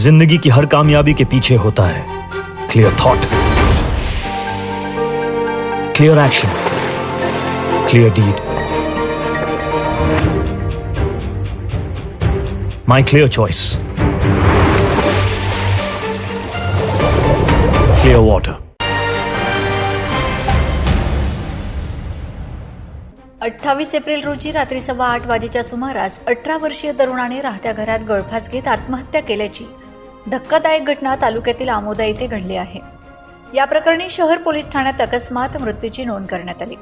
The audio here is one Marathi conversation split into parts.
जिंदगी की हर कामयाबी के पीछे होता है। Clear thought clear action clear deed my clear choice clear water अठ्ठावीस एप्रिल रोजी रात्री सव्वा आठ वाजेच्या सुमारास अठरा वर्षीय तरुणाने राहत्या घरात गळफास घेत आत्महत्या केल्याची धक्कादायक घटना तालुक्यातील आमोदा येथे घडली आहे. या प्रकरणी शहर पोलीस ठाण्यात अकस्मात मृत्यूची नोंद करण्यात आली.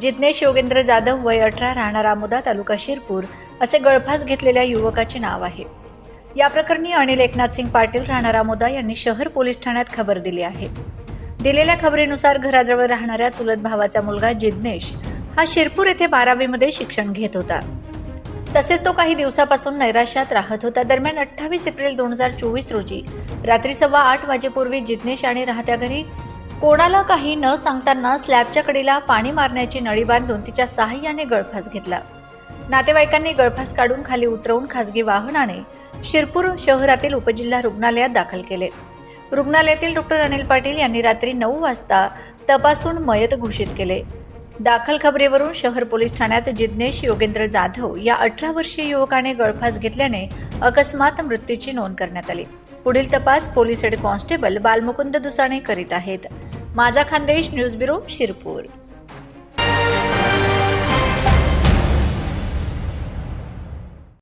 जिज्ञेश योगेंद्र जाधव वय अठरा राहणार आमोदा तालुका शिरपूर असे गळफास घेतलेल्या युवकाचे नाव आहे. या प्रकरणी अनिल एकनाथ सिंग पाटील राहणार आमोदा यांनी शहर पोलीस ठाण्यात खबर दिली आहे. दिलेल्या खबरीनुसार घराजवळ राहणाऱ्या चुलत भावाचा मुलगा जिज्ञेश हा शिरपूर येथे बारावीमध्ये शिक्षण घेत होता. तसेच तो काही दिवसापासून नैराश्यात राहत होता. दरम्यान अठ्ठावीस एप्रिल दोन हजार चोवीस रोजी रात्री सव्वा आठ वाजेपूर्वी जिज्ञेश आणि राहत्या घरी कोणाला काही न सांगताना स्लॅबच्या कडीला पाणी मारण्याची नळी बांधून तिच्या साहाय्याने गळफास घेतला. नातेवाईकांनी गळफास काढून खाली उतरवून खासगी वाहनाने शिरपूर शहरातील उपजिल्हा रुग्णालयात दाखल केले. रुग्णालयातील डॉक्टर अनिल पाटील यांनी रात्री नऊ वाजता तपासून मयत घोषित केले. दाखल खबरीवरून शहर पोलीस ठाण्यात जिज्ञेश योगेंद्र जाधव या अठरा वर्षीय युवकाने गळफास घेतल्याने अकस्मात मृत्यूची नोंद करण्यात आली. पुढील तपास police head constable Balmukund Dusane करीत आहेत. माझा खानदेश न्यूज ब्युरो शिरपूर.